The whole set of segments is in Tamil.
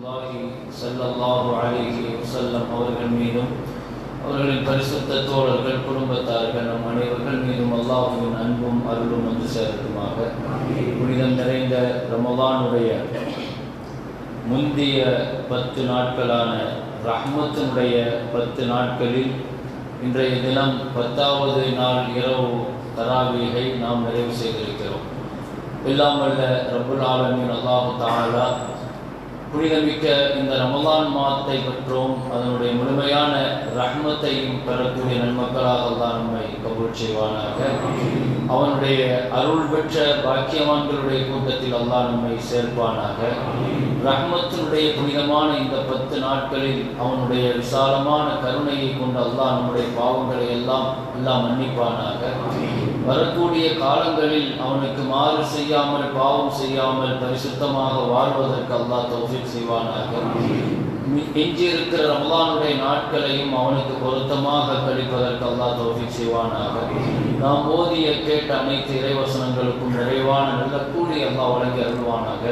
ரசூலுல்லாஹி ஸல்லல்லாஹு அலைஹி வஸல்லம் அவர்கள் மீதும் அவர்களின் பரிசுத்த தோழர்கள் குடும்பத்தார்கள் நம் அனைவர்கள் மீதும் அல்லாஹுவின் அன்பும் அருளும் வந்து சேரட்டுமாக. புனிதம் நிறைந்த ரமலானுடைய முந்திய பத்து நாட்களான ரஹ்மத்தினுடைய பத்து நாட்களில் இன்றைய தினம் பத்தாவது நாள் இரவு தராவீகை நாம் நிறைவு செய்திருக்கிறோம். எல்லாம் வல்ல ரப்புல் ஆலமீன் அல்லாஹு தஆலா புனிதமிக்க இந்த ரமலான் மாதத்தை பற்றும். அதனுடைய முழுமையான ரஹ்மத்தையும் பெறக்கூடிய நன்மக்களாக தான் நம்மை கபூல் செய்வானாக. அவனுடைய அருள் பெற்ற பாக்கியவான்களுடைய கூட்டத்தில் அல்லாஹ் நம்மை சேர்ப்பானாக. ரஹ்மத்தினுடைய புனிதமான இந்த பத்து நாட்களில் அவனுடைய விசாலமான கருணையை கொண்டு அல்லாஹ் நம்முடைய பாவங்களை எல்லாம் எல்லாம் மன்னிப்பானாக. வரக்கூடிய காலங்களில் அவனுக்கு மாறு செய்யாமல் பாவம் செய்யாமல் பரிசுத்தமாக வாழ்வதற்கு அல்லாஹ் தௌஃபீக் செய்வானாக. எஞ்சியிருக்கிற ரமலானுடைய நாட்களையும் அவனுக்கு பொருத்தமாக கழிப்பதற்கு அல்லாஹ் தௌஃபீக் செய்வானாக. நாம் ஓதிய கேட்ட அனைத்து இறைவசனங்களுக்கும் நிறைவான நல்ல கூலி அல்லாஹ் வழங்கி அருள்வானாக.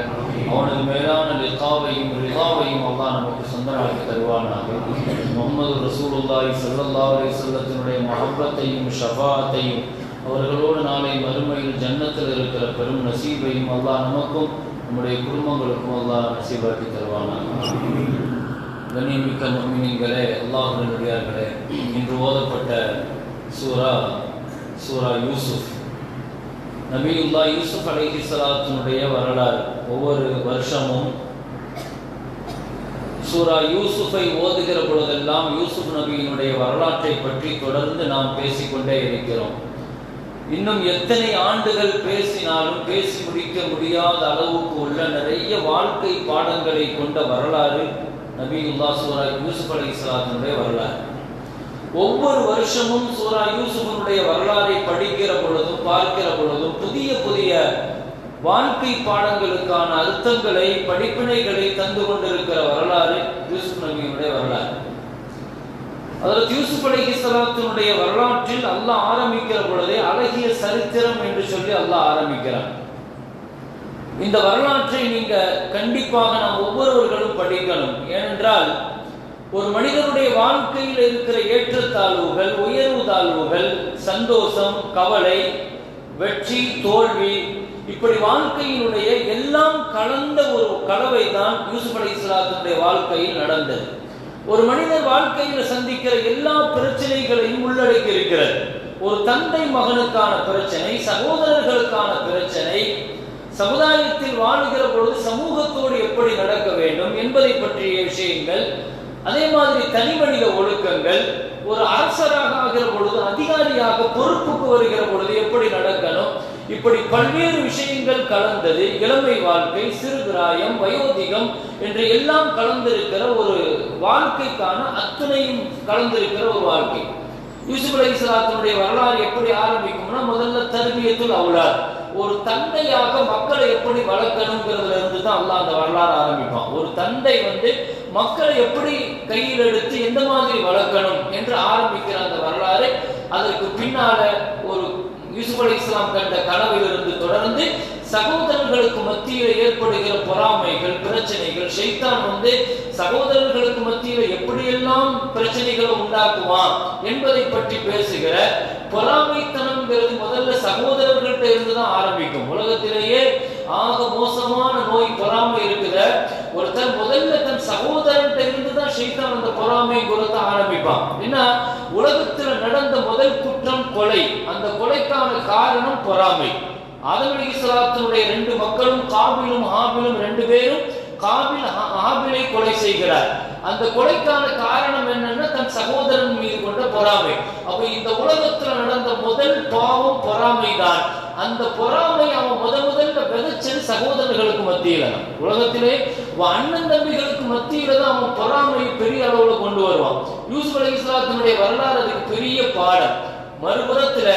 அவனது மேலான லிகாவையும் ரிகாவையும் அல்லாஹ் நமக்கு சொந்தமாக்கி தருவானாக. முகமது ரசூலுல்லாஹி ஸல்லல்லாஹு அலைஹி வஸல்லத்தினுடைய மஹப்பத்தையும் அவர்களோடு நாளை மறுமையில் ஜன்னத்தில் இருக்கிற பெரும் நசீபையும் அல்லாஹ் நமக்கும் நம்முடைய குடும்பங்களுக்கும் அல்லாஹ் நசீபாக்கி தருவானாக. கண்ணியமிக்க முஸ்லிம்களே அல்லாஹுடையார்களே இன்று ஓதப்பட்ட சூரா சூரா யூசுப் நபியுல்லா யூசுப் அலைஹி சலாத்தினுடைய வரலாறு ஒவ்வொரு வருஷமும் சூரா யூசுஃபை ஓதுகிற பொழுதெல்லாம் யூசுப் நபியினுடைய வரலாற்றை பற்றி தொடர்ந்து நாம் பேசிக்கொண்டே இருக்கிறோம். இன்னும் எத்தனை ஆண்டுகள் பேசினாலும் பேசி முடிக்க முடியாத அளவுக்கு உள்ள நிறைய வாழ்க்கை பாடங்களை கொண்ட வரலாறு நபியுல்லா சூரா யூசுப் அலி இஸ்லாத்தினுடைய வரலாறு. ஒவ்வொரு வருஷமும் சூரா யூசுஃபனுடைய வரலாறை படிக்கிற பொழுதும் பார்க்கிற பொழுதும் புதிய புதிய வாழ்க்கை பாடங்களுக்கான அர்த்தங்களை படிப்பினைகளை தந்து கொண்டிருக்கிற வரலாறு யூசுப் நபியினுடைய வரலாறு அதற்கு யூசுப் அலி இஸ்லாத்தினுடைய வரலாற்றில் அல்லாஹ் ஆரம்பிக்கிற பொழுதே அழகிய சரித்திரம் என்று சொல்லி அல்லாஹ் ஆரம்பிக்கிறான். இந்த வரலாற்றை நீங்க கண்டிப்பாக நாம் ஒவ்வொருவர்களும் படிக்கணும். ஏனென்றால் ஒரு மனிதனுடைய வாழ்க்கையில் இருக்கிற ஏற்றத்தாழ்வுகள் உயர்வு தாழ்வுகள் சந்தோஷம் கவலை வெற்றி தோல்வி இப்படி வாழ்க்கையினுடைய எல்லாம் கலந்த ஒரு கலவை தான் யூசுப் அலி இஸ்லாத்தினுடைய வாழ்க்கையில் நடந்தது. ஒரு மனிதர் வாழ்க்கையில் சந்திக்கிற எல்லா பிரச்சனைகளையும் உள்ளடக்கி இருக்கிறது ஒரு தந்தை மகனுக்கான பிரச்சனை சகோதரர்களுக்கான பிரச்சனை சமுதாயத்தில் வாழுகிற பொழுது சமூகத்தோடு எப்படி நடக்க வேண்டும் என்பதை பற்றிய விஷயங்கள் அதே மாதிரி தனி மனித ஒழுக்கங்கள் ஒரு அரசராக ஆகிற பொழுது அதிகாரியாக பொறுப்புக்கு வருகிற பொழுது எப்படி நடக்கணும் இப்படி பல்வேறு விஷயங்கள் கலந்தது இளமை வாழ்க்கை சிறுபிராயம் வயோதிகம் என்று எல்லாம் கலந்திருக்கிற ஒரு வாழ்க்கைக்கான அத்தனையும் கலந்திருக்கிற ஒரு வாழ்க்கை. யூசுப் அலி இஸ்லாத்தினுடைய வரலாறு எப்படி ஆரம்பிக்கும்னா முதல்ல தருவியத்தில் அவளார் ஒரு தந்தையாக மக்களை எப்படி வளர்க்கணுங்கிறதுல இருந்து தான் அல்லாஹ் அந்த வரலாறு ஆரம்பிப்பான். ஒரு தந்தை வந்து மக்களை எப்படி கையில் எடுத்து எந்த மாதிரி வளர்க்கணும் என்று ஆரம்பிக்கிற அந்த வரலாறு அதற்கு பின்னால ஒரு யூசுப் அலி இஸ்லாம் கண்ட கனவிலிருந்து தொடர்ந்து சகோதரர்களுக்கு மத்தியில் ஏற்படுகிற பொறாமைகள் பிரச்சனைகள் ஷைத்தான் வந்து சகோதரர்களுக்கு மத்தியில் எப்படியெல்லாம் பிரச்சனைகளை உண்டாக்குவான் என்பதை பற்றி பேசுகிற பொறாமைத்தனம்ங்கிறது முதல்ல சகோதரர்கள்ட்ட இருந்து தான் ஆரம்பிக்கும். உலகத்திலேயே ஆக மோசமான நோய் பொறாமை இருக்கிற ஒருத்தர் முதல்ல தான் அந்த பொறாமை குணத்தை ஆரம்பிப்பான். என்ன? உலகத்துல நடந்த முதல் குற்றம் கொலை. அந்த கொலைக்கான காரணம் பொறாமை. ஆதம் அலி இஸ்லாத்தினுடைய ரெண்டு மக்களும் காபிலும் ஹாபிலும் ரெண்டு பேரும் காபில் ஹாபிலை கொலை செய்கிறார். அந்த கொலைக்கான காரணம் என்னன்னா தன் சகோதரன் மீது கொண்ட பொறாமை. அப்ப இந்த உலகத்துல நடந்த முதல் பாவம் பொறாமை தான் அந்த பொறாமை அவன் முத முதல்ல விதைச்சது சகோதரர்களுக்கு மத்தியில. உலகத்திலே அண்ணன் தம்பிகளுக்கு மத்தியில தான் அவன் பொறாமையை பெரிய அளவுல கொண்டு வருவான். யூசுப் அலி இஸ்லாத்தினுடைய வரலாறு அதுக்கு பெரிய பாடம். மறுபுறத்துல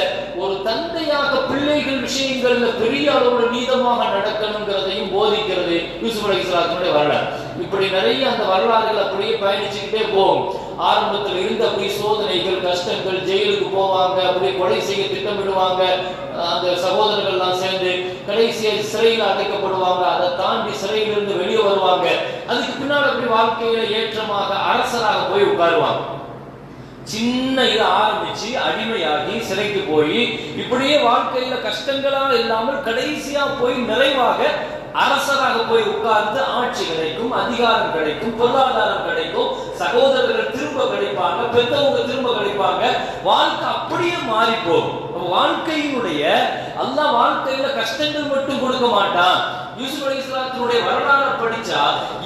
ஒரு தந்தையாக பிள்ளைகள் விஷயங்கள்ல பெரிய அளவுல நீதமாக நடக்கணுங்கிறதையும் போதிக்கிறது யூசுப் அலி இஸ்லாத்தினுடைய வரலாறு. இப்படி நிறைய அந்த வரலாறுகள் அப்படியே பயணிச்சுக்கிட்டே போகும். ஆரம்பத்தில் இருந்த அப்படி சோதனைகள் கஷ்டங்கள் ஜெயிலுக்கு போவாங்க அப்படி கொலை செய்ய திட்டமிடுவாங்க அந்த சகோதரர்கள்லாம் சேர்ந்து கடைசியில் சிறையில் அடைக்கப்படுவாங்க. அதை தாண்டி சிறையிலிருந்து வெளியே வருவாங்க. அதுக்கு பின்னால் அப்படி வாழ்க்கையில ஏற்றமாக அரசராக போய் உட்காருவாங்க. சின்ன இது ஆரம்பிச்சு அடிமையாகி சிறைக்கு போய் இப்படியே வாழ்க்கையில கஷ்டங்களா இல்லாமல் கடைசியா போய் நிறைவாக அரசராக போய் உட்கார்ந்து ஆட்சி கிடைக்கும் அதிகாரம் கிடைக்கும் பொருளாதாரம் கிடைக்கும் சகோதரர்கள் திரும்ப கிடைப்பாங்க பெத்தவங்க திரும்ப கிடைப்பாங்க. வாழ்க்கை அப்படியே மாறி போகும். வாழ்க்கையினுடைய அல்லாஹ் வாழ்க்கையில கஷ்டங்கள் மட்டும் கொடுக்க மாட்டான். யூசுப் அலி இஸ்லாத்தினுடைய வரலாறு படிச்சா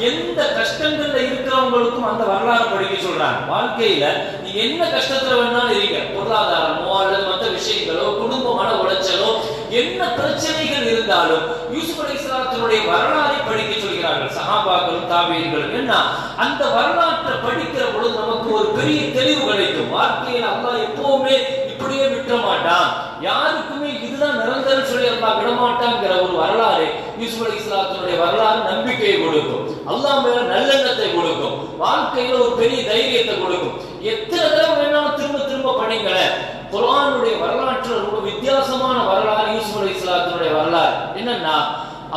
எந்த கஷ்டங்கள்ல இருக்கிறவங்களுக்கும் அந்த வரலாறு படிக்க சொல்றாங்க. வாழ்க்கையில நீ என்ன கஷ்டத்துல வேணாலும் இருக்க. பொருளாதாரமோ அல்லது மற்ற விஷயங்களோ குடும்பமான உளைச்சலோ என்ன பிரச்சனைகள் இருந்தாலும் யூசுப் அலி இஸ்லாத்தினுடைய வரலாறை படிக்க சொல்கிறார்கள். சஹாபாக்களும் தாபியர்களும் என்ன? அந்த வரலாற்றை படிக்கிற பொழுது நமக்கு ஒரு பெரிய தெளிவு கிடைக்கும். வார்த்தையில் அல்லாஹ் எப்பவுமே இப்படியே விட்டுற மாட்டான். யாருக்குமே இதுதான் நிரந்தரம் சொல்லி அல்லாஹ் விடமாட்டாங்கிற ஒரு வரலாறு யூசுப் அலி இஸ்லாத்தினுடைய வரலாறு நம்பிக்கையை கொடுக்கும். அல்லாஹ் மேல நல்லெண்ணத்தை கொடுக்கும். வாழ்க்கையில ஒரு பெரிய தைரியத்தை கொடுக்கும். எத்தனை தடவை வேணாலும் திரும்ப திரும்ப படிங்களேன். குரானுடைய வரலாற்று ரொம்ப வித்தியாசமான வரலாறு வரலாறு. என்னன்னா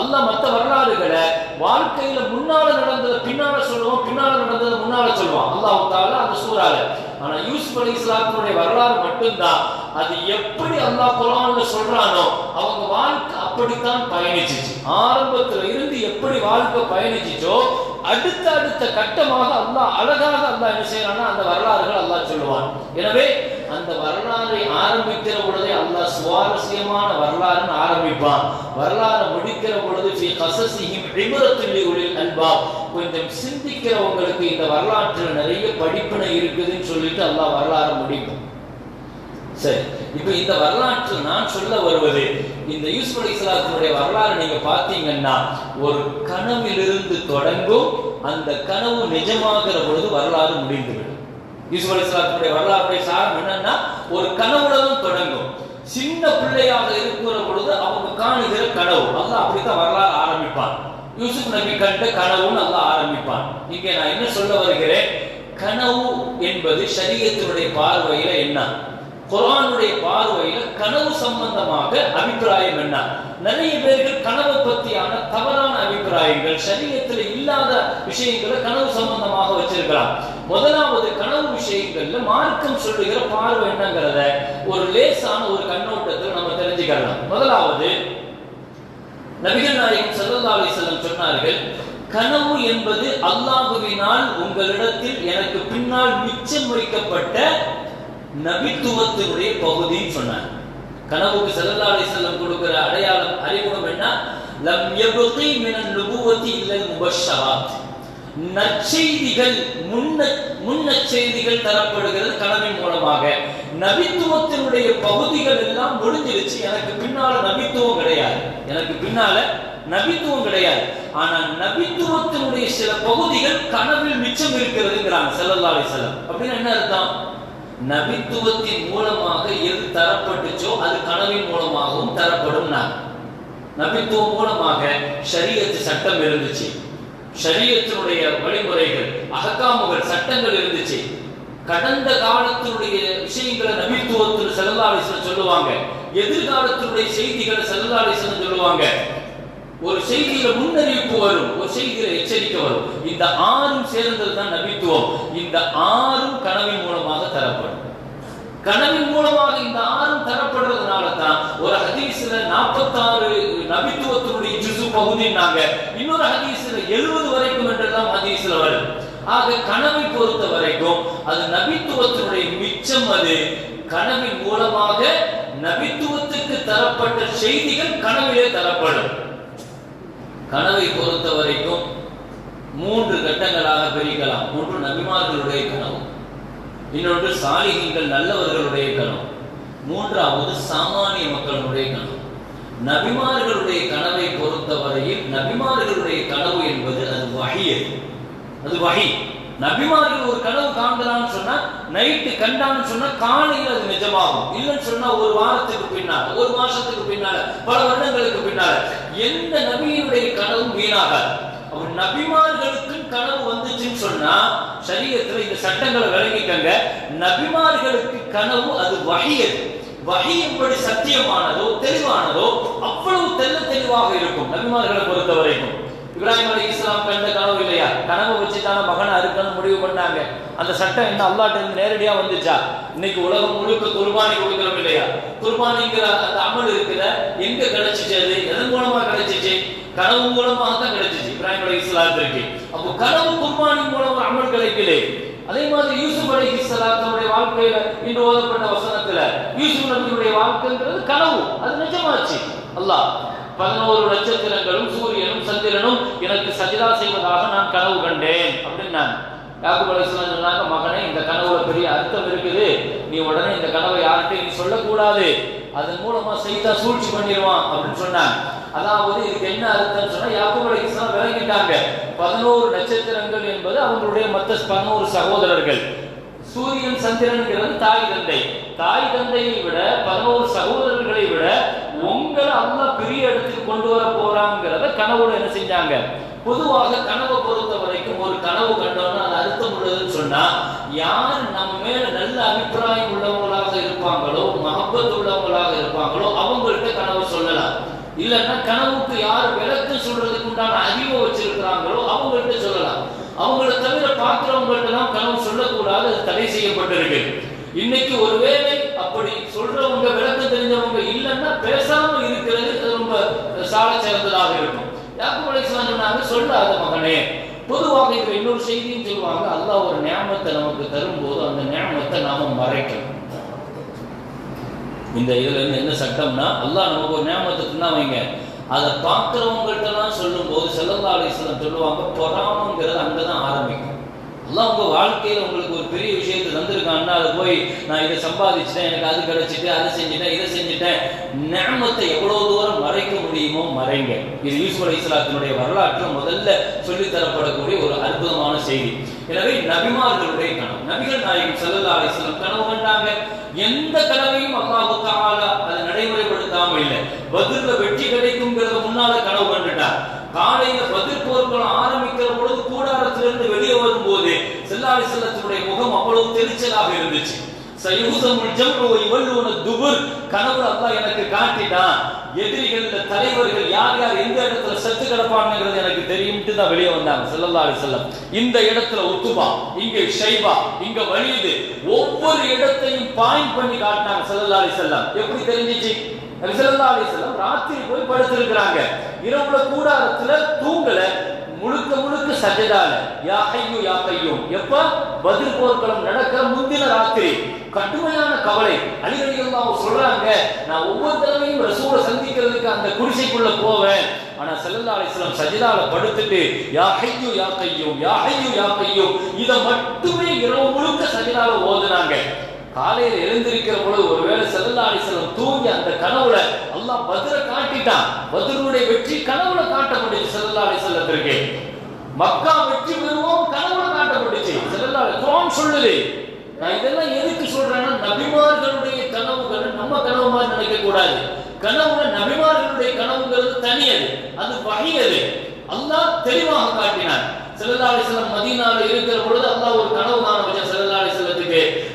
அல்லாஹ் மற்ற வரலாறுகளை வாழ்க்கையில முன்னால நடந்ததை பின்னால சொல்லுவோம் பின்னால நடந்ததை முன்னால சொல்லுவான். அல்லாஹ் தாலா அந்த சூறால. ஆனா யூசுப் அலி இஸ்லாத்தினுடைய வரலாறு மட்டும்தான். அது எப்படி அல்லாஹ் குரான்ல சொல்றானோ அவங்க வாழ்க்கை அப்படித்தான் பயணிச்சிச்சு. ஆரம்பத்துல இருந்து எப்படி வாழ்க்கை பயணிச்சிச்சோ அடுத்த அடுத்த கட்டமாக அல்லாஹ் அழகாக அல்லாஹ் என்ன செய்யறான்னா அந்த வரலாறுகள் அல்லாஹ் சொல்லுவான். எனவே அந்த வரலாறை ஆரம்பிக்கிற பொழுதே அல்லாஹ் சுவாரஸ்யமான வரலாறுன்னு ஆரம்பிப்பான். வரலாறு முடிக்கிற பொழுது ஃபி கசசிஹிம் இப்ரத்துல் லிஉலில் கொஞ்சம் சிந்திக்கிறவங்களுக்கு இந்த வரலாற்றில் நிறைய படிப்பினை இருக்குதுன்னு சொல்லிட்டு அல்லாஹ் வரலாறு முடிக்கும். சரி இப்போ இந்த வரலாற்றில் நான் சொல்ல வருவது இந்த யூசுப் அலி இஸ்லாத்தினுடைய வரலாறு நீங்க பார்த்தீங்கன்னா ஒரு கனவிலிருந்து தொடங்கும் அந்த கனவு நிஜமாகிற பொழுது வரலாறு முடிந்துவிடும். யூசுப் அலி இஸ்லாத்தினுடைய வரலாறுடைய சாரம் என்னன்னா ஒரு கனவுல தொடங்கும். சின்ன பிள்ளையாக இருக்கிற பொழுது அவங்க காணுகிற கனவு. அல்லாஹ் அப்படித்தான் வரலாறு ஆரம்பிப்பான். யூசுப் நபி கண்ட கனவுன்னு அல்லாஹ் ஆரம்பிப்பான். இங்கே நான் என்ன சொல்ல வருகிறேன்? கனவு என்பது சரீரத்தினுடைய பார்வையில என்ன? குரானுடைய பார்வையில கனவு சம்பந்தமாக அபிப்பிராயம் என்ன? நிறைய பேர்கள் கனவை பத்தியான தவறான அபிப்பிராயங்கள் சரீரத்தில் இல்லாத விஷயங்களை கனவு சம்பந்தமாக வச்சிருக்கலாம் முதலாவது கனவு விஷயங்கள்ல மார்க்கம் சொல்லுகிற பார்வை என்னங்கிறத ஒரு லேசான ஒரு கண்ணோட்டத்தில் நம்ம தெரிஞ்சுக்கலாம். முதலாவது நபிகள் நாயகம் சல்லா அலைஹி சொன்னார்கள் கனவு என்பது அல்லாஹுவினால் உங்களிடத்தில் எனக்கு பின்னால் மிச்சம் வைக்கப்பட்ட நபித்துவத்தினுடைய பகுதின்னு சொன்னார். கனவுக்கு ஸல்லல்லாஹு அலைஹி கொடுக்கிற அடையாளம் அறிமுகம் என்ன? லம் எவ்வளவு மினன் நுபுவத்தி இல்லை முபஷ்ஷராத் நற்செய்திகள் முன்ன முன்னச்செய்திகள் தரப்படுகிறது கனவின் மூலமாக. நபித்துவத்தினுடைய பகுதிகள் எல்லாம் முடிஞ்சிருச்சு. எனக்கு பின்னால நபித்துவம் கிடையாது. எனக்கு பின்னால நபித்துவம் கிடையாது. ஆனா நபித்துவத்தினுடைய சில பகுதிகள் கனவில் மிச்சம் இருக்கிறதுங்கிறாங்க செல்லல்லாலை செல்லம் அப்படின்னு என்ன அர்த்தம்? நபித்துவத்தின் மூலமாக எது தரப்பட்டுச்சோ அது கனவின் மூலமாகவும் தரப்படும் நபித்துவம் மூலமாக சரியத்து சட்டம் இருந்துச்சு. ஷரியத்தினுடைய வழிமுறைகள் அகக்காமுகள் சட்டங்கள் இருந்துச்சு. கடந்த காலத்தினுடைய விஷயங்களை நபித்துவத்தில் செல்லல்லாலிசன் சொல்லுவாங்க. எதிர்காலத்தினுடைய செய்திகளை செல்லல்லாலிசன் சொல்லுவாங்க. ஒரு செய்தியில முன்னறிவிப்பு வரும் ஒரு செய்தியில எச்சரிக்கை வரும். இந்த ஆறும் சேர்ந்தது தான் நபித்துவம். இந்த ஆறும் கனவின் மூலமாக தரப்படும். கனவின் மூலமாக இந்த ஆறும் தரப்படுறதுனால தான் ஒரு ஹதீஸ்ல நாற்பத்தாறு நபித்துவத்தினுடைய ஜிசு பகுதினாங்க இன்னொரு ஹதீஸ்ல எழுபது வரைக்கும் என்றெல்லாம் ஹதீஸ்ல வரும். ஆக கனவை பொறுத்த வரைக்கும் அது நபித்துவத்தினுடைய மிச்சம் அது. கனவின் மூலமாக நபித்துவத்துக்கு தரப்பட்ட செய்திகள் கனவிலே தரப்படும். கனவை பொறுத்த வரைக்கும் மூன்று கட்டங்களாக பிரிக்கலாம். ஒன்று நபிமார்களுடைய கனவு. இன்னொன்று சாலிகங்கள் நல்லவர்களுடைய கனவு மூன்றாவது சாமானிய மக்களுடைய கனவு நபிமார்களுடைய கனவை பொறுத்தவரையில் நபிமார்களுடைய கனவு என்பது அது வகையது அது. வகை நபிமார்கள் ஒரு கனவு காண்கிறான்னு சொன்னா நைட்டு கண்டான்னு சொன்னா காலையில் அது நிஜமாகும். இல்லைன்னு சொன்னா ஒரு வாரத்துக்கு பின்னால ஒரு மாசத்துக்கு பின்னால பல வருடங்களுக்கு பின்னால எந்த நபியினுடைய கனவும் வீணாகாது. அவர் நபிமார்களுக்கு கனவு வந்துச்சுன்னு சொன்னா சொன்னா சரீரத்துல இந்த சட்டங்களை விளங்கிக்கங்க. நபிமார்களுக்கு கனவு அது வகையது வகையின்படி சத்தியமானதோ தெளிவானதோ அவ்வளவு தெல்ல தெளிவாக இருக்கும் நபிமார்களை பொறுத்த வரைக்கும் இப்ராஹிம் அலி இஸ்லாம் கண்ட கனவு இல்லையா? கனவு வச்சு மகனை அறுக்கணும் முடிவு பண்ணாங்க. அந்த சட்டம் என்ன அல்லாட்ட இருந்து நேரடியா வந்துச்சா? இன்னைக்கு உலகம் முழுக்க குர்பானி கொடுக்கிறோம் இல்லையா? குர்பானிங்கிற அந்த அமல் இருக்கிற எங்க கிடைச்சிச்சு அது? எதன் மூலமா கிடைச்சிச்சு? கனவு மூலமாக தான் கிடைச்சிச்சு இப்ராஹிம் அலி இஸ்லாத்திற்கு. அப்போ கனவு குர்பானி மூலம் அமல் கிடைக்கலே. அதே மாதிரி யூசுப் அலி இஸ்லாத்தனுடைய வாழ்க்கையில இன்று ஓதப்பட்ட வசனத்துல யூசுப் நபியுடைய வாழ்க்கைங்கிறது கனவு. அது நிஜமாச்சு. அல்லாஹ் பதினோரு நட்சத்திரங்களும் சூரியனும் சந்திரனும் எனக்கு சஜிதா செய்வதாக நான் கனவு கண்டேன் அப்படின்னாங்க. யாக்கூப் அலைஹிஸ்ஸலாம் சொன்னாங்க மகனே இந்த கனவுல பெரிய அர்த்தம் இருக்குது. நீ உடனே இந்த கனவை யார்கிட்டையும் நீ சொல்லக்கூடாது. அதன் மூலமா செய்தா சூழ்ச்சி பண்ணிடுவான் அப்படின்னு சொன்னாங்க. அதாவது இதுக்கு என்ன அர்த்தம் சொன்னா யாக்குப் அலைஹிஸ்ஸலாம் விளங்கிட்டாங்க. பதினோரு நட்சத்திரங்கள் என்பது அவங்களுடைய மற்ற பதினோரு சகோதரர்கள். சூரியன் சந்திரன்கிறது தாய் தந்தை. தாய் தந்தையை விட பதினோரு சகோதரர்களை விட உங்களை அல்லா பெரிய இடத்துக்கு கொண்டு வர போறாங்கிறத கனவோட என்ன செஞ்சாங்க? பொதுவாக கனவை பொறுத்த வரைக்கும் ஒரு கனவு கண்டோம்னா அது அர்த்தம் உள்ளதுன்னு சொன்னா யார் நம்ம மேல நல்ல அபிப்பிராயம் உள்ளவங்களாக இருப்பாங்களோ மகப்பத்து உள்ளவங்களாக இருப்பாங்களோ அவங்கள்ட்ட கனவு சொல்லலாம். இல்லைன்னா கனவுக்கு யார் விளக்கு சொல்றதுக்கு உண்டான அறிவை வச்சிருக்கிறாங்களோ அவங்கள்ட்ட சொல்லலாம். அவங்கள தவிர பார்க்கிறவங்கள்ட்ட தான் கனவு சொல்லக்கூடாது அது தடை செய்யப்பட்டிருக்கு. இன்னைக்கு ஒருவேளை அப்படி சொல்றவங்க விளக்கம் தெரிஞ்சவங்க இல்லைன்னா பேசாம இருக்கிறது அது ரொம்ப சால சிறந்ததாக இருக்கும். யாக்கு சொன்னாங்க சொல்லாத மகனே. பொதுவாக இதுல இன்னொரு செய்தியும் சொல்லுவாங்க அல்லாஹ் ஒரு ஞாபகத்தை நமக்கு தரும்போது அந்த ஞாபகத்தை நாம மறைக்கணும். இந்த இதுல இருந்து என்ன சட்டம்னா அல்லாஹ் நமக்கு ஒரு ஞாபகத்தை தான் வைங்க. அதை பார்க்கிறவங்கள்ட்ட சொல்லும் போது செல்லல்லா அலிஸ்லாம் சொல்லுவாங்க பொறாமங்கிறது அங்கதான் ஆரம்பிக்கும். அல்லாஹ் உங்க வாழ்க்கையில உங்களுக்கு ஒரு பெரிய விஷயத்தை தந்திருக்கான்னா அதை போய் நான் இதை சம்பாதிச்சிட்டேன் எனக்கு அது கிடைச்சிட்டு அதை செஞ்சுட்டேன் இதை செஞ்சுட்டேன். நேமத்தை எவ்வளவு தூரம் மறைக்க முடியுமோ மறைங்க. இது யூசுப் அலி இஸ்லாத்தினுடைய வரலாற்றை முதல்ல சொல்லித்தரப்படக்கூடிய ஒரு அற்புதமான செய்தி. எனவே நபிமார்களுடைய கனவு. நபிகள் நாயகம் சல்லல்லா அலிஸ்லாம் கனவு கண்டாங்க. எந்த கனவையும் அல்லாஹு தாலா அதை நடைமுறைப்படுத்தாமல் இல்லை. பதில் வெற்றி கிடைக்குங்கிறத முன்னால கனவு கண்டுட்டார். காலையில பதில் போர்க்களம் ஆரம்பிக்கிற பொழுது கூடாரத்திலிருந்து வெளியே வரும்போது செல்லாரி செல்லத்தினுடைய முகம் அவ்வளவு தெரிச்சலாக இருந்துச்சு. சயூசமுல் ஜம்ரு இவல்லுன துபுர். கனவுல அல்லாஹ் எனக்கு காட்டிட்டான். எதிரிகள் தலைவர்கள் யார் யார் எந்த இடத்துல செத்து கிடப்பாங்கிறது எனக்கு தெரியும்ட்டு தான் வெளியே வந்தாங்க ஸல்லல்லாஹு செல்லம் இந்த இடத்துல ஒத்துபா இங்க ஷைபா இங்க வழியுது ஒவ்வொரு இடத்தையும் பாயிண்ட் பண்ணி காட்டினாங்க ஸல்லல்லாஹு செல்லம் எப்படி தெரிஞ்சிச்சு? நபி அலிசல்லம் ராத்திரி போய் படுத்திருக்கிறாங்க. இரவுல கூடாரத்துல தூங்கல முழுக்க முழுக்க சஜதால யா ஐயோ யா கையும். எப்ப? பதில் போர்க்களம் நடக்க முந்தின ராத்திரி. கடுமையான கவலை. அலிகடிகள்லாம் சொல்றாங்க நான் ஒவ்வொரு தடவையும் ரசூலை சந்திக்கிறதுக்கு அந்த குடிசைக்குள்ள போவேன். ஆனா செல்லல்லா அலிஸ்லாம் சஜிதால படுத்துட்டு யா ஹையு யா கையும் யா ஹையு யா கையும். இதை மட்டுமே இரவு முழுக்க சஜிதால ஓதுனாங்க. காலையில எழுந்திருக்கிற பொழுது ஒருவேளை செல்லாடி அலிஸ்லாம் தூங்கி அந்த கனவுல அல்லாஹ் பத்ர காட்டிட்டான். பதிலுடைய வெற்றி கனவுல காட்டப்பட்டுச்சு செல்லாடி அலிஸ்லத்திற்கு மக்கா வெற்றி பெறுவோம் கனவுல காட்டப்பட்டுச்சு. செல்லல்லா குரான் சொல்லுது. நான் இதெல்லாம் எதுக்கு சொல்றேன்னா நபிமார்களுடைய கனவுகள் நம்ம கனவு மாதிரி நினைக்க கூடாது. கனவுல நபிமார்களுடைய கனவுங்கிறது தனியது. அது வகையது. அல்லாஹ் தெளிவாக காட்டினார் செல்லாடி அலிஸ்லாம் மதீனாவில் இருக்கிற பொழுது அல்லாஹ் ஒரு கனவு காண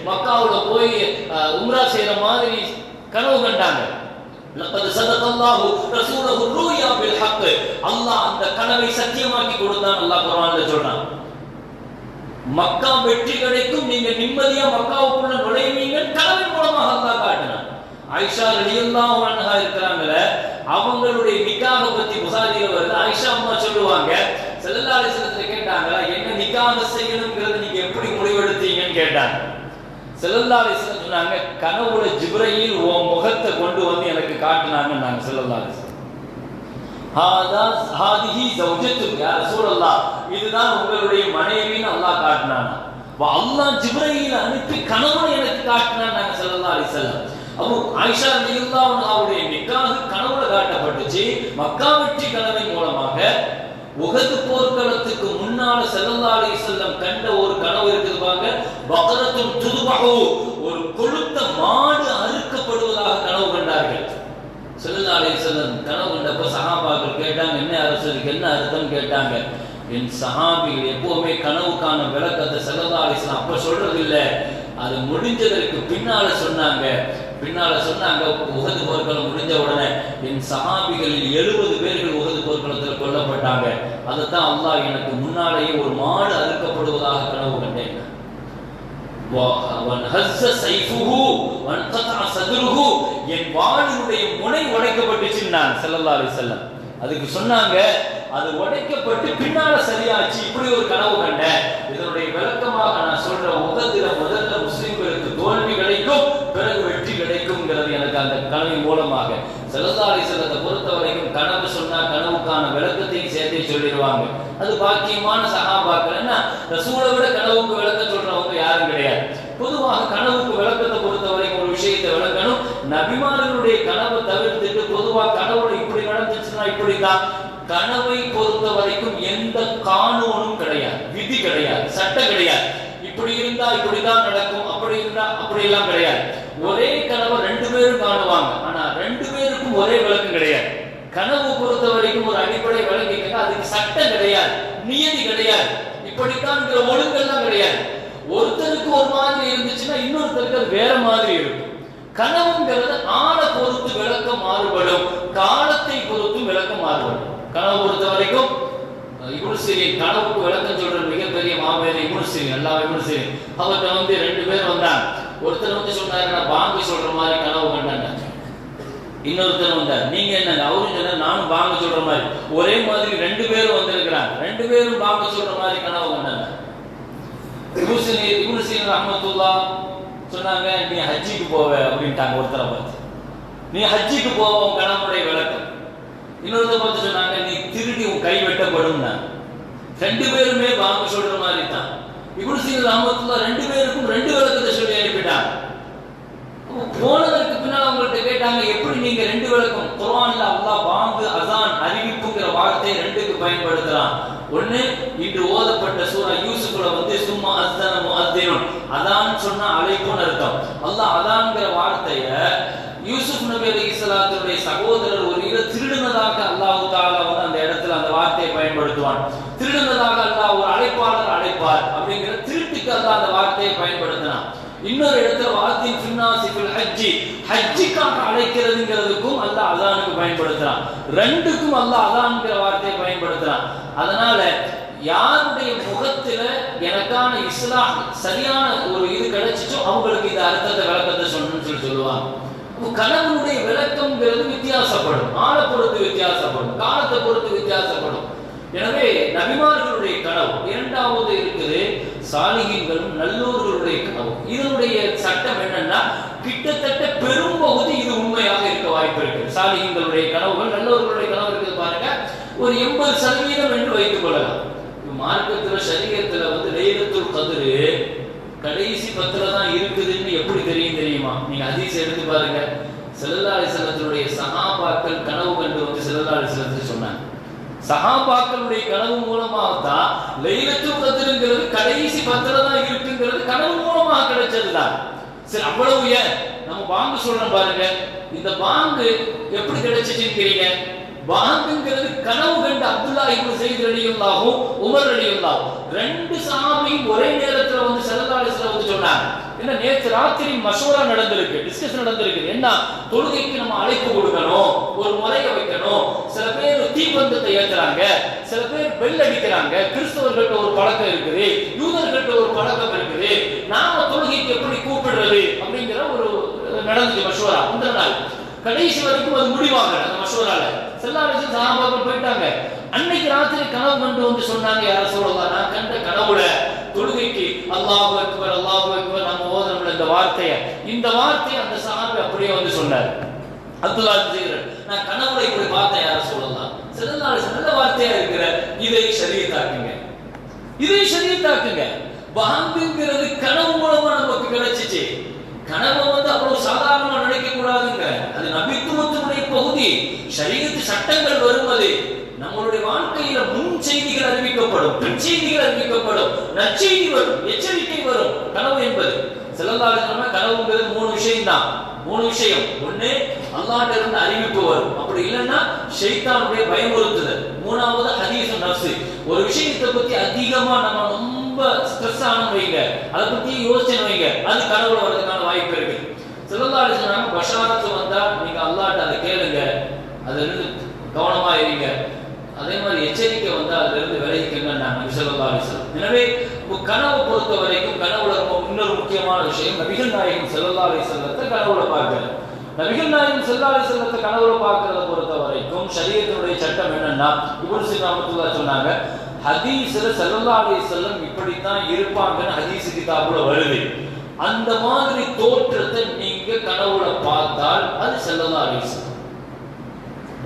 மக்காவில் போய் உம்ரா செய்யற மாதிரி கனவு கண்டாங்க. லப்பது சதகல்லாஹு ரசூலஹு ரூயா பில் ஹக். அல்லாஹ் அந்த கனவை சத்தியமாக்கி கொடுத்தான். அல்லாஹ் குர்ஆன்ல சொல்றான். மக்கா வெற்றி கிடைக்கும். நீங்க நிம்மதியா மக்காவுக்குள்ள நுழைவீங்க கனவை மூலமாக அல்லாஹ் காட்டினான். ஆயிஷா ரலியல்லாஹு அன்ஹா இருக்கிறாங்கல அவங்களுடைய நிக்காக பத்தி புகாரியில வருது ஆயிஷா அம்மா சொல்லுவாங்க. செல்லல்லாஹு அலைஹி வஸல்லம் கேட்டாங்க என்ன நிக்காக செய்யணும்ங்கிறது நீங்க எப்படி முடிவெடுத்தீங்கன்னு? கேட்டாங்க. ஸல்லல்லாஹு அலைஹி சொன்னாங்க கனவுல ஜிப்ரையில் உன் முகத்தை கொண்டு வந்து எனக்கு காட்டினாங்க நாங்க ஸல்லல்லாஹு ஹாதா இதுதான் உங்களுடைய மனைவின்னு அல்லாஹ் காட்டினாங்க அல்லாஹ் ஜிப்ரீல அனுப்பி கனவுல எனக்கு காட்டினான் நாங்க ஸல்லல்லாஹு அலைஹி அப்போ ஆயிஷா ரலியல்லாஹு அவருடைய நிக்காக கனவுல காட்டப்பட்டுச்சு மக்கா வெற்றி கனவை மூலமாக உகது போர்க்களத்துக்கு முன்னால ஸல்லல்லாஹு செல்லம் கண்ட ஒரு கனவு இருக்குது பாங்க பகரத்தும் துதுபகோ ஒரு கொழுத்த மாடு அறுக்கப்படுவதாக கனவு கண்டார்கள். ஸல்லல்லாஹு செல்லம் கனவு கண்டப்ப சகாபாக்கள் கேட்டாங்க என்ன அரசருக்கு என்ன அர்த்தம் கேட்டாங்க. என் சஹாபிகள் எப்பவுமே கனவுக்கான விளக்கத்தை செல்லதா செல்லம் அப்ப சொல்றது இல்லை அது முடிஞ்சதற்கு பின்னால சொன்னாங்க பின்னால சொன்னாங்க உகது போர்க்களம் முடிஞ்ச உடனே. என் சகாபிகளில் எழுபது பேர்கள் உகது போர்க்களத்தில் கொல்லப்பட்டாங்க. அதுதான் அல்லாஹ் எனக்கு முன்னாலேயே ஒரு மாடு அறுக்கப்படுவதாக கனவு கண்டேன். என் வாளினுடைய முனை உடைக்கப்பட்டுச்சு நான் செல்லல்லா செல்லம் அதுக்கு சொன்னாங்க அது உடைக்கப்பட்டு பின்னால சரியாச்சு. இப்படி ஒரு கனவு கண்டேன். இதனுடைய விளக்கமாக நான் சொல்ற உதத்துல முதல்ல முஸ்லிம்களுக்கு தோல்வி கிடைக்கும் பிறகு என்கிறது எனக்கு அந்த கனவின் மூலமாக. செல்லதாரி செல்லத்தை பொறுத்த வரைக்கும் கனவு சொன்னா கனவுக்கான விளக்கத்தையும் சேர்த்தே சொல்லிடுவாங்க. அது பாக்கியமான சகாபாக்கள் என்ன? ரசூலை விட கனவுக்கு விளக்கம் சொல்றவங்க யாரும் கிடையாது. பொதுவாக கனவுக்கு விளக்கத்தை பொறுத்த வரைக்கும் ஒரு விஷயத்தை விளக்கணும். நபிமாரர்களுடைய கனவை தவிர்த்துட்டு பொதுவா கனவுல இப்படி நடந்துச்சுன்னா இப்படிதான் கனவை பொறுத்த வரைக்கும் எந்த கானூனும் கிடையாது. விதி கிடையாது. சட்டம் கிடையாது. இப்படி இருந்தா இப்படிதான் நடக்கும் அப்படி இருந்தா அப்படி எல்லாம் கிடையாது. ஒரே கனவை ரெண்டு பேரும் காணுவாங்க. ஆனா ரெண்டு பேருக்கும் ஒரே விளக்கம் கிடையாது. கனவு பொறுத்த வரைக்கும் ஒரு அடிப்படை விளங்கிக்கங்க அதுக்கு சட்டம் கிடையாது நியதி கிடையாது. இப்படித்தான் ஒழுங்கெல்லாம் கிடையாது. ஒருத்தருக்கு ஒரு மாதிரி இருந்துச்சுன்னா இன்னொருத்தருக்கு அது வேற மாதிரி இருக்கும். கனவுங்கிறது ஆளை பொறுத்து விளக்கம் மாறுபடும் காலத்தை பொறுத்து விளக்கம் மாறுபடும். கனவு பொறுத்த வரைக்கும் இப்னு சிரீன் கனவுக்கு விளக்கம் சொல்ற மிகப்பெரிய மாபெரும் இப்னு எல்லா இப்னு அவர்கிட்ட வந்து ரெண்டு பேர் வந்தாங்க. ஒருத்தர் வந்து சொன்னாரு நான் பாங்கு சொல்ற மாதிரி கனவு கண்டாங்க. இன்னொருத்தர் வந்தார் நீங்க என்ன அவரும் என்ன நானும் பாங்க சொல்ற மாதிரி. ஒரே மாதிரி ரெண்டு பேரும் வந்திருக்கிறாங்க. ரெண்டு பேரும் பாங்க சொல்ற மாதிரி கனவு கண்டாங்க. இபுசினி இபுசின் ரஹமத்துல்லா சொன்னாங்க நீ ஹஜ்ஜிக்கு போவ அப்படின்ட்டாங்க ஒருத்தரை பார்த்து. நீ ஹஜ்ஜிக்கு போவோம் கனவுடைய கணவனுடைய விளக்கம். இன்னொருத்த பார்த்து சொன்னாங்க நீ திருடி உன் கை வெட்டப்படும் ரெண்டு பேருமே பாம்பு சொல்ற மாதிரி தான் இபுசின் ரஹமத்துல்லா ரெண்டு பேருக்கும் ரெண்டு விளக்கத்தை சொல்லி அனுப்பிட்டாங்க. போனதற்கு பின்னால் அவங்கள்ட்ட கேட்டாங்க எப்படி நீங்க ரெண்டு விளக்கம்? குரான்ல அல்லா பாம்பு அசான் அறிவிப்புங்கிற வார்த்தையை ரெண்டுக்கு பயன்படுத்தலாம். ஒண்ணு இன்று ஓதப்பட்ட சூரா யூசுஃப்ல வந்து சும்மா அஸ்தன முஅத்தினுன். அதான் சொன்னா அழைப்புன்னு அர்த்தம். அல்லாஹ் அதான்ங்கிற வார்த்தைய யூசுப் நபி அலைஹிஸ்ஸலாத்துடைய சகோதரர் ஒரு இர திருடுனதாக அல்லாஹு தாலா வந்து அந்த இடத்துல அந்த வார்த்தையை பயன்படுத்துவான். திருடுனதாக அல்லாஹ் ஒரு அழைப்பாளர் அழைப்பார் அப்படிங்கிற திருட்டுக்கு அல்லாஹ் அந்த வார்த்தையை பயன்படுத்தினான். இன்னொரு இடத்துல வாத்தின் ஃபின்னாசி ஹஜ்ஜி ஹஜ்ஜிக்காக அழைக்கிறதுங்கிறதுக்கும் அல்லாஹ் அதானுக்கு பயன்படுத்துறான். ரெண்டுக்கும் அல்லாஹ் அதான்ங்கிற வார்த்தையை பயன்படுத்துறான். அதனால யாருடைய முகத்துல எனக்கான இஸ்லாம் சரியான ஒரு இது கிடைச்சிச்சோ அவங்களுக்கு இந்த அர்த்தத்தை விளக்கத்தை சொல்லணும்னு சொல்லி சொல்லுவாங்க. கனவுடைய விளக்கம்ங்கிறது வித்தியாசப்படும். ஆளை பொறுத்து வித்தியாசப்படும். காலத்தை பொறுத்து வித்தியாசப்படும். எனவே நபிமார்களுடைய கனவு. இரண்டாவது இருக்குது சாலிகின்களும் நல்லூர்களுடைய கனவு. இதனுடைய சட்டம் என்னன்னா கிட்டத்தட்ட பெரும்பகுதி இது உண்மையாக இருக்க வாய்ப்பு இருக்கு சாலிகின்களுடைய கனவுகள் நல்லவர்களுடைய கனவு இருக்குது பாருங்க. ஒரு எண்பது சதவீதம் என்று வைத்துக் கொள்ளலாம். மார்க்கத்துல சரீரத்துல வந்து லைலத்துல் கதிரு கடைசி பத்துல தான் இருக்குதுன்னு எப்படி தெரியும் தெரியுமா? நீங்க அதிசயம் எடுத்து பாருங்க. செல்லல்லா அலிசல்லத்தினுடைய சகாபாக்கள் கனவு கண்டு வந்து செல்லல்லா அலிசல்லத்துக்கு சொன்னாங்க. சகாபாக்களுடைய கனவு மூலமாக தான் பத்திரங்கிறது கடைசி பத்திரம் தான் இருக்குங்கிறது கனவு மூலமாக கிடைச்சதுதான். சரி அவ்வளவு ஏன்? நம்ம பாங்கு சொல்றோம் பாருங்க. இந்த பாங்கு எப்படி கிடைச்சிச்சுங்கிறீங்க வாங்குங்கிறது கனவு கண்டு அப்துல்லா இப்னு செய்து ரலியல்லாஹும் உமர் ரலியல்லாஹும் ரெண்டு சஹாபியும் ஒரே நேரத்துல வந்து செல்லதாலிஸ்ல வந்து சொன்னாங்க. என்ன நேற்று ராத்திரி மசோரா நடந்திருக்கு டிஸ்கஷன் நடந்திருக்கு. என்ன தொழுகைக்கு நம்ம அழைப்பு கொடுக்கணும் ஒரு முறைய வைக்கணும். சில பேர் தீபந்தத்தை ஏத்துறாங்க சில பேர் பெல் அடிக்கிறாங்க. கிறிஸ்தவர்கள்ட்ட ஒரு பழக்கம் இருக்குது யூதர்கள்ட்ட ஒரு பழக்கம் இருக்குது. நாம தொழுகைக்கு எப்படி கூப்பிடுறது அப்படிங்கிற ஒரு நடந்துச்சு மசோரா முந்தின நாள். கடைசி வரைக்கும் அது முடிவாங்க அந்த மசோரால செல்லாரிச்சு சகாபாக்கள் போயிட்டாங்க. அன்னைக்கு ராத்திரி கனவு கண்டு வந்து சொன்னாங்க யார சொல்லலாம் நான் கண்ட கனவுல தொழுகைக்கு அல்லாஹ் அக்பர் அல்லாஹ் அக்பர் நம்ம ஓதுறோம்ல இந்த வார்த்தையை. இந்த வார்த்தையை அந்த சஹாபி அப்படியே வந்து சொன்னார். அப்துல்லா நான் கனவுல இப்படி பார்த்தேன் யார சொல்லலாம் செல்லாரி நல்ல வார்த்தையா இருக்கிற இதை சரியத்தாக்குங்க இதை சரியத்தாக்குங்க வாங்குங்கிறது கனவு மூலமா நமக்கு கிடைச்சிச்சு. கனவை வந்து அவ்வளவு சாதாரணமா நினைக்க கூடாதுங்க அது நபித்துவத்தினுடைய பகுதி. சரீரத்து சட்டங்கள் வரும் நம்மளுடைய வாழ்க்கையில முன் செய்திகள் அறிவிக்கப்படும் பின் செய்திகள் அறிவிக்கப்படும் நற்செய்தி வரும் எச்சரிக்கை வரும் கனவு என்பது. சிலந்தாலும் கனவுங்கிறது மூணு விஷயம் தான் மூணு விஷயம். ஒண்ணு அல்லாட்ட இருந்து அறிவிப்பு வரும். அப்படி இல்லைன்னா ஷைத்தானுடைய பயமுறுத்துதல். மூணாவது ஹதீஸ் நஃப்ஸ். ஒரு விஷயத்தை பத்தி அதிகமா நம்ம ரொம்ப ஸ்ட்ரெஸ் ஆன வைங்க. அதை பத்தி யோசனை வைங்க. அது கடவுள் வர்றதுக்கான வாய்ப்பு இருக்கு. சிலந்தாடி சொன்னாங்க பஷாரத்து வந்தா நீங்க அல்லாட்ட அதை கேளுங்க. அதுல இருந்து கவனமா இருங்க. அதே மாதிரி எச்சரிக்கை வந்து அதுல இருந்து விலகிக்கங்க நபி எனவே இப்போ கனவு பொறுத்த வரைக்கும் கனவுல ரொம்ப இன்னொரு முக்கியமான விஷயம் நபிகள் நாயகம் ஸல்லல்லாஹு அலைஹி கனவுல பார்க்கிறது. நபிகள் நாயகம் ஸல்லல்லாஹு அலைஹி கனவுல பார்க்கறத பொறுத்த வரைக்கும் சரீரத்தினுடைய சட்டம் என்னன்னா இப்னு சீனா சொன்னாங்க ஹதீஸ்ல சல்லா அலி செல்லம் இப்படித்தான் இருப்பாங்கன்னு ஹதீஸ் கிதாபுல வருது. அந்த மாதிரி தோற்றத்தை நீங்க கனவுல பார்த்தால் அது ஸல்லல்லாஹு அலி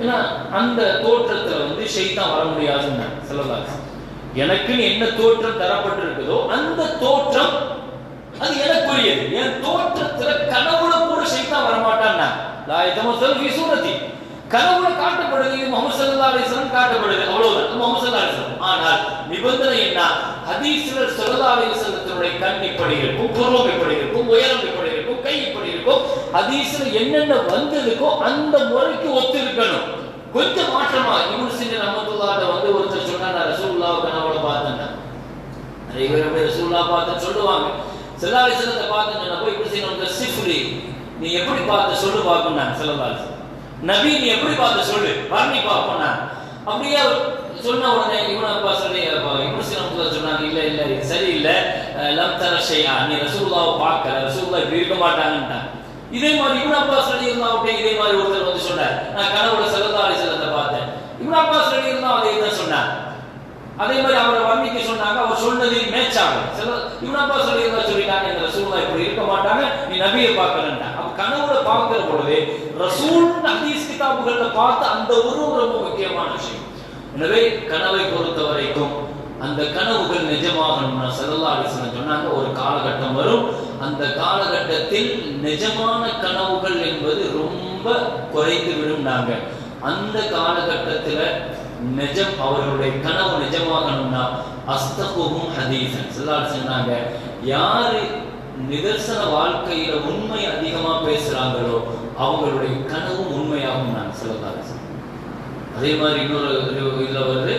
ஏன்னா அந்த தோற்றத்துல வந்து ஷெய்தான் வர முடியாதுன்னு சொல்லலாம் எனக்குன்னு என்ன தோற்றம் தரப்பட்டிருக்குதோ அந்த தோற்றம் அது எனக்குரியது. என் தோற்றத்துல கனவுல கூட ஷைத்தான் வரமாட்டான்னா லாயத்தம செல்ஃபி சூரத்தி கனவுல காட்டப்படுது இது முகமது சல்லா அலிஸ்லாம் காட்டப்படுது அவ்வளவுதான். முகமது சல்லா அலிஸ்லாம் ஆனால் நிபந்தனை என்ன? ஹதீஸ்ல சல்லா அலிஸ்லத்தினுடைய கண் இப்படி இருக்கும் புருவம் இப்படி இருக்கும் உயரம் இப்படி இருக்கும் கை இப்படி இருக்கும். ஹதீஸ்ல என்னென்ன வந்ததுக்கோ அந்த முறைக்கு ஒத்து இருக்கணும் கொஞ்சம் மாற்றமா? இவனு செஞ்ச ரஹமத்துல்லாட்ட வந்து ஒருத்தர் சொன்னா நான் ரசூலுல்லாஹ் கனவுல பார்த்தேன் நிறைய பேர் அப்படியே ரசூல்லா பார்த்து சொல்லுவாங்க. சல்லா அலிஸ்லத்தை பார்த்தேன்னு போய் இப்படி செய்யணும் சிஃப்ரி நீ எப்படி பார்த்து சொல்லு பார்க்கணும் நான் செல்லலால் நபி நீ எப்படி பார்த்த சொல்லு? வர்ணி பார்ப்போம் அப்படியே சொன்ன உடனே இவன அப்பா சொல்லி இவனு சினம் சொன்னாங்க? இல்ல இல்ல இது சரியில்லை. லம் தர செய்யா நீ ரசூல்லாவை பார்க்கல. ரசூல்லா இப்படி இருக்க மாட்டாங்கன்ட்டான். இதே மாதிரி இவன் அப்பா சொல்லி இருந்தா இதே மாதிரி ஒருத்தர் வந்து சொன்னார். நான் கனவுல செல்லதா சிலத்தை பார்த்தேன். இவன் அப்பா சொல்லி இருந்தா அதே தான் சொன்னார் அதே மாதிரி அவரை வர்ணிக்க சொன்னாங்க. அவர் சொன்னது மேட்ச் ஆகும் சில இவன் அப்பா சொல்லி இருந்தா சொல்லிட்டாங்க இந்த ரசூல்லா இப்படி இருக்க மாட்டாங்க. நீ நபியை பார்க்கலன்ட்டான். கனவுல பார்க்கிற பொழுது ரசூல் ஹதீஸ் கிதாபுகள்ல பார்த்த அந்த உருவம் ரொம்ப முக்கியமான விஷயம். எனவே கனவை பொறுத்த வரைக்கும் அந்த கனவுகள் நிஜமாகணும்னா செல்லா சொன்னாங்க ஒரு காலகட்டம் வரும். அந்த காலகட்டத்தில் நிஜமான கனவுகள் என்பது ரொம்ப குறைந்து விடும் நாங்க. அந்த காலகட்டத்துல நிஜம் அவர்களுடைய கனவு நிஜமாகணும்னா அஸ்தகுவும் ஹதீசன் சொல்லாரு சொன்னாங்க யாரு நிதர்சன வாழ்க்கையில உண்மை அதிகமா பேசுறாங்களோ அவங்களுடைய கனவும் உண்மையாகும் நான் சொல்லலாம் அதே மாதிரி இன்னொரு இதுல வந்து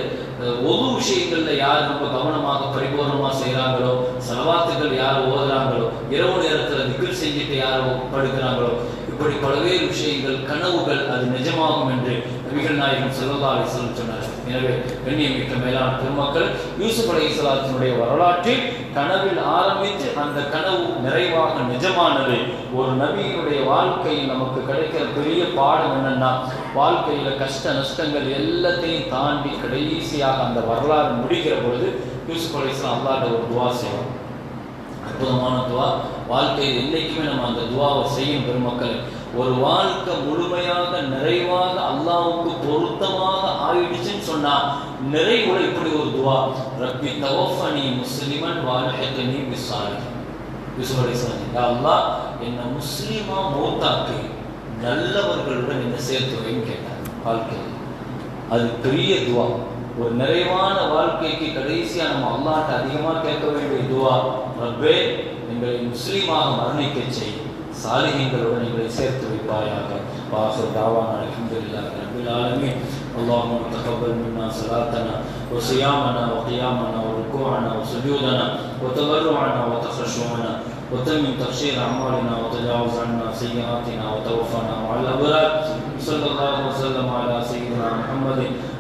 ஒவ்வொரு விஷயங்கள்ல யார் ரொம்ப கவனமாக பரிபூர்ணமா செய்யறாங்களோ செலவாத்துகள் யார் ஓதுறாங்களோ இரவு நேரத்துல திகில் செஞ்சுட்டு யார் படுக்கிறாங்களோ இப்படி பல்வேறு விஷயங்கள் கனவுகள் அது நிஜமாகும் என்று நபிகள் நாயகம் செல்லல்லா அலிஸ்லம் சொன்னார் எனவே கண்ணியமிக்க மேலான பெருமக்கள் யூசுப் அலி இஸ்லாத்தினுடைய வரலாற்றில் கனவில் ஆரம்பித்து அந்த கனவு நிறைவாக நிஜமானது. ஒரு நபியினுடைய வாழ்க்கையில் நமக்கு கிடைக்கிற பெரிய பாடம் என்னன்னா வாழ்க்கையில கஷ்ட நஷ்டங்கள் எல்லாத்தையும் தாண்டி கடைசியாக அந்த வரலாறு முடிக்கிற பொழுது யூசுப் அலி இஸ்லாம் அல்லாட்ட ஒரு துவா செய்வோம் அற்புதமான துவா. வாழ்க்கையில் என்றைக்குமே நம்ம அந்த துவாவை செய்யும் பெருமக்கள். ஒரு வாழ்க்கை முழுமையாக நிறைவாக அல்லாவுக்கு பொருத்தமாக ஆயிடுச்சுன்னு சொன்னா நிறைவுல இப்படி ஒரு துவா. ரப்பி தவஃபனி முஸ்லிமன் வாழ்க்கை விசாரி அல்லாஹ் என்ன முஸ்லீமா மூத்தாக்கு நல்லவர்களுடன் என்ன சேர்த்து வைன்னு கேட்டார். வாழ்க்கையில். அது பெரிய துவா. ஒரு நிறைவான வாழ்க்கைக்கு கடைசியாக நம்ம அல்லாட்ட அதிகமாக கேட்க வேண்டிய துவா ரப்பே எங்களை முஸ்லீமாக மரணிக்க செய் சாலிகங்களுடன் எங்களை சேர்த்து வைப்பாயாக வாசல் தாவான அல்ஹம்துலில்லாஹி ரப்பில் ஆலமீன் اللهم تقبل منا صلاتنا وصيامنا وقيامنا وركوعنا وسجودنا وتضرعنا وتخشعنا وتمم تقصير اعمالنا وتجاوز عنا سيئاتنا وتوفنا مع الابرار صلى الله وسلم على سيدنا محمد